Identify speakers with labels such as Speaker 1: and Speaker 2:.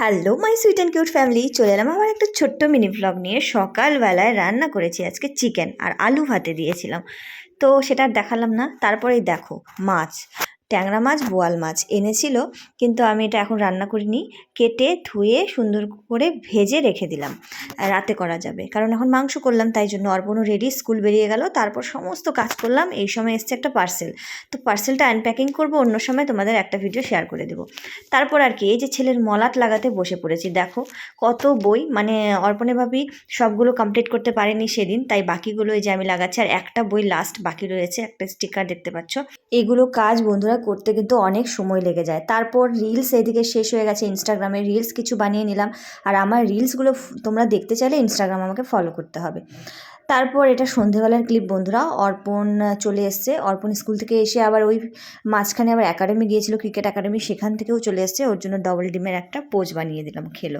Speaker 1: Hello my sweet and cute family চলে এলাম আমার একটা ছোট্ট মিনি ব্লগ নিয়ে। সকালবেলায় রান্না করেছি আজকে চিকেন আর আলু ভাতে দিয়েছিলাম। তো সেটা দেখালাম না। তারপরেই দেখো, মাছ। ট্যাংরা মাছ, বোয়াল মাছ এনেছিল, কিন্তু আমি এটা এখন রান্না করিনি। কেটে, ধুয়ে, সুন্দর করে ভেজে রেখে দিলাম। রাতে করা যাবে। কারণ এখন মাংস করলাম, তাই জন্য অর্পণও রেডি স্কুল বেরিয়ে গেল। তারপর সমস্ত কাজ করলাম, এই সময় এসছে একটা পার্সেল তো পার্সেলটা আনপ্যাকিং করব, অন্য সময় তোমাদের একটা ভিডিও শেয়ার করে দেবো। তারপর আর কি, এই যে ছেলের মলাট লাগাতে বসে পড়েছি, দেখো কত বই। মানে অর্পণে ভাবি সবগুলো কমপ্লিট করতে পারেনি সেদিন, তাই বাকিগুলো এই যে আমি লাগাচ্ছি, আর একটা বই লাস্ট বাকি রয়েছে, একটা স্টিকার দেখতে পাচ্ছ। এগুলো কাজ বন্ধুরা করতে কিন্তু অনেক সময় লেগে যায়। তারপর রিলস এদিকে শেষ হয়ে গেছে ইনস্টাগ্রামে রিলস কিছু বানিয়ে নিলাম। আর আমার রিলসগুলো তোমরা দেখতে চাইলে ইনস্টাগ্রাম আমাকে ফলো করতে হবে। তারপর এটা সন্ধেবেলার ক্লিপ বন্ধুরা, অর্পণ চলে এসছে। অর্পণ স্কুল থেকে এসে আবার ওই মাঝখানে আবার একাডেমি গিয়েছিল ক্রিকেট একাডেমি সেখান থেকেও চলে এসছে। ওর জন্য ডবল ডিমের একটা পোজ বানিয়ে দিলাম, খেলো।